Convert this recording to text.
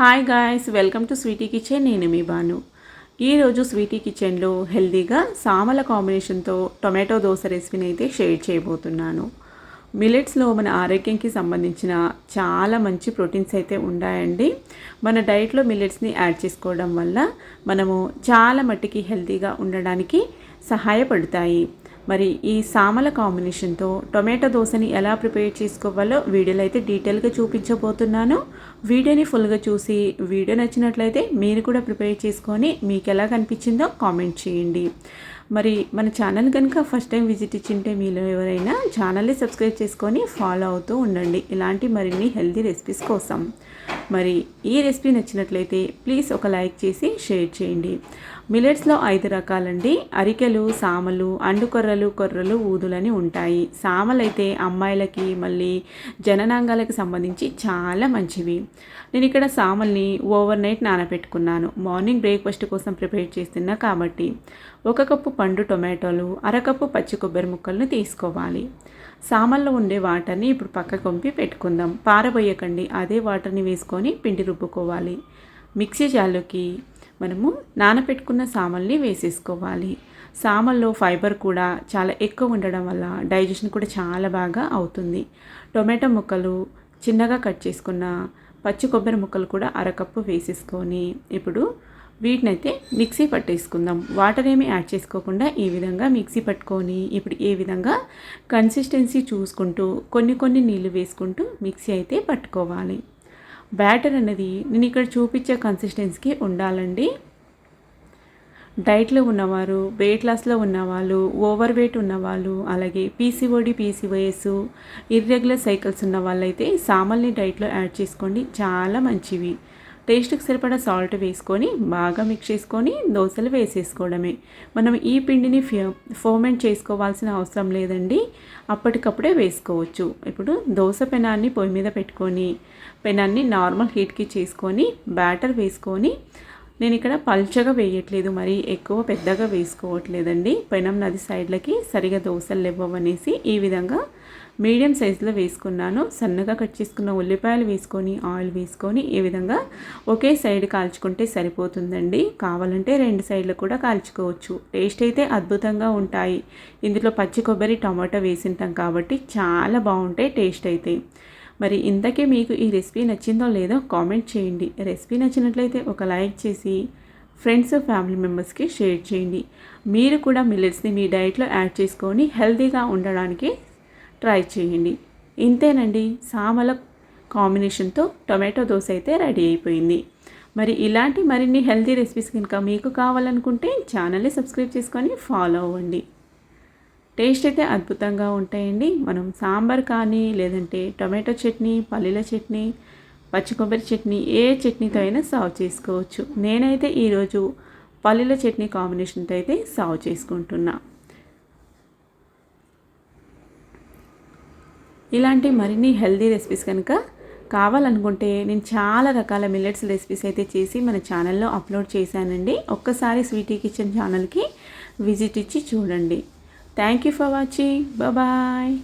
Hi guys welcome to sweety kitchen నేను మీ బాను ఈరోజు స్వీటీ కిచెన్లో హెల్తీగా సామల కాంబినేషన్తో టొమాటో దోశ రెసిపీని అయితే షేర్ చేయబోతున్నాను. మిలెట్స్లో మన ఆరోగ్యంకి సంబంధించిన చాలా మంచి ప్రోటీన్స్ అయితే ఉన్నాయండి. మన డైట్లో మిల్లెట్స్ని యాడ్ చేసుకోవడం వల్ల మనము చాలా మట్టికి హెల్తీగా ఉండడానికి సహాయపడతాయి. మరి ఈ సామల కాంబినేషన్తో టొమాటో దోశని ఎలా ప్రిపేర్ చేసుకోవాలో వీడియోలో అయితే డీటెయిల్గా చూపించబోతున్నాను. వీడియోని ఫుల్గా చూసి వీడియో నచ్చినట్లయితే మీరు కూడా ప్రిపేర్ చేసుకొని మీకు ఎలా కనిపించిందో కామెంట్ చేయండి. మరి మన ఛానల్ కనుక ఫస్ట్ టైం విజిట్ ఇచ్చింటే మీలో ఎవరైనా ఛానల్ని సబ్స్క్రైబ్ చేసుకొని ఫాలో అవుతూ ఉండండి. ఇలాంటి మరిన్ని హెల్తీ రెసిపీస్ కోసం. మరి ఈ రెసిపీ నచ్చినట్లయితే ప్లీజ్ ఒక లైక్ చేసి షేర్ చేయండి. మిలెట్స్లో ఐదు రకాలండి. అరికెలు సామలు అండుకొర్రలు కొర్రలు ఊదులని ఉంటాయి. సామలైతే అమ్మాయిలకి మళ్ళీ జననాంగాలకు సంబంధించి చాలా మంచివి. నేను ఇక్కడ సామల్ని ఓవర్ నైట్ నానబెట్టుకున్నాను మార్నింగ్ బ్రేక్ఫాస్ట్ కోసం ప్రిపేర్ చేస్తున్నా కాబట్టి ఒక కప్పు పండు టొమాటోలు అరకప్పు పచ్చి కొబ్బరి ముక్కలను తీసుకోవాలి. సామాన్లో ఉండే వాటర్ని ఇప్పుడు పక్క కొంపి పెట్టుకుందాం. పారబోయకండి. అదే వాటర్ని వేసుకొని పిండి రుబ్బుకోవాలి. మిక్సీ జాలుకి మనము నానపెట్టుకున్న సామల్ని వేసేసుకోవాలి. సామల్లో ఫైబర్ కూడా చాలా ఎక్కువ ఉండడం వల్ల డైజెషన్ కూడా చాలా బాగా అవుతుంది. టొమాటో ముక్కలు చిన్నగా కట్ చేసుకున్న పచ్చి కొబ్బరి ముక్కలు కూడా అరకప్పు వేసేసుకొని ఇప్పుడు వీటినైతే మిక్సీ పట్టేసుకుందాం. వాటర్ ఏమి యాడ్ చేసుకోకుండా ఈ విధంగా మిక్సీ పట్టుకొని ఇప్పుడు ఏ విధంగా కన్సిస్టెన్సీ చూసుకుంటూ కొన్ని కొన్ని నీళ్ళు వేసుకుంటూ మిక్సీ అయితే పట్టుకోవాలి. బ్యాటర్ అనేది నేను ఇక్కడ చూపించే కన్సిస్టెన్సీకి ఉండాలండి. డైట్లో ఉన్నవారు వెయిట్ లాస్లో ఉన్నవాళ్ళు ఓవర్ వెయిట్ ఉన్నవాళ్ళు అలాగే పీసీఓడి పీసీఓఎస్ ఇర్రెగ్యులర్ సైకిల్స్ ఉన్న వాళ్ళైతే సామల్ని డైట్లో యాడ్ చేసుకోండి. చాలా మంచివి. టేస్ట్కి సరిపడా సాల్ట్ వేసుకొని బాగా మిక్స్ చేసుకొని దోశలు వేసేసుకోవడమే. మనం ఈ పిండిని ఫోమెంట్ చేసుకోవాల్సిన అవసరం లేదండి. అప్పటికప్పుడే వేసుకోవచ్చు. ఇప్పుడు దోశ పెనాన్ని పొయ్యి మీద పెట్టుకొని పెనాన్ని నార్మల్ హీట్కి చేసుకొని బ్యాటర్ వేసుకొని నేను ఇక్కడ పల్చగా వేయట్లేదు మరి ఎక్కువ పెద్దగా వేసుకోవట్లేదండి. పెనం నది సైడ్లకి సరిగా దోశలు ఇవ్వవనేసి ఈ విధంగా మీడియం సైజులో వేసుకున్నాను. సన్నగా కట్ చేసుకున్న ఉల్లిపాయలు వేసుకొని ఆయిల్ వేసుకొని ఈ విధంగా ఒకే సైడ్ కాల్చుకుంటే సరిపోతుందండి. కావాలంటే రెండు సైడ్లు కూడా కాల్చుకోవచ్చు. టేస్ట్ అయితే అద్భుతంగా ఉంటాయి. ఇందులో పచ్చి కొబ్బరి టమాటో వేసింటాం కాబట్టి చాలా బాగుంటాయి టేస్ట్ అయితే. మరి ఇంతకే మీకు ఈ రెసిపీ నచ్చిందో లేదో కామెంట్ చేయండి. రెసిపీ నచ్చినట్లయితే ఒక లైక్ చేసి ఫ్రెండ్స్ ఫ్యామిలీ మెంబర్స్కి షేర్ చేయండి. మీరు కూడా మిల్లెట్స్ని మీ డైట్లో యాడ్ చేసుకొని హెల్తీగా ఉండడానికి ట్రై చేయండి. ఇంతేనండి. సామల కాంబినేషన్తో టొమాటో దోశ అయితే రెడీ అయిపోయింది. మరి ఇలాంటి మరిన్ని హెల్తీ రెసిపీస్ కనుక మీకు కావాలనుకుంటే ఛానల్ని సబ్స్క్రైబ్ చేసుకొని ఫాలో అవ్వండి. టేస్ట్ అయితే అద్భుతంగా ఉంటాయండి. మనం సాంబార్ కానీ లేదంటే టొమాటో చట్నీ పల్లీల చట్నీ పచ్చి కొబ్బరి చట్నీ ఏ చట్నీతో అయినా సర్వ్ చేసుకోవచ్చు. నేనైతే ఈరోజు పల్లీల చట్నీ కాంబినేషన్తో అయితే సర్వ్ చేసుకుంటున్నా. ఇలాంటి మరిన్ని హెల్దీ రెసిపీస్ కనుక కావాలనుకుంటే నేను చాలా రకాల మిల్లెట్స్ రెసిపీస్ అయితే చేసి మన ఛానల్లో అప్లోడ్ చేశానండి. ఒక్కసారి స్వీటీ కిచెన్ ఛానల్కి విజిట్ ఇచ్చి చూడండి. Thank you for watching. Bye.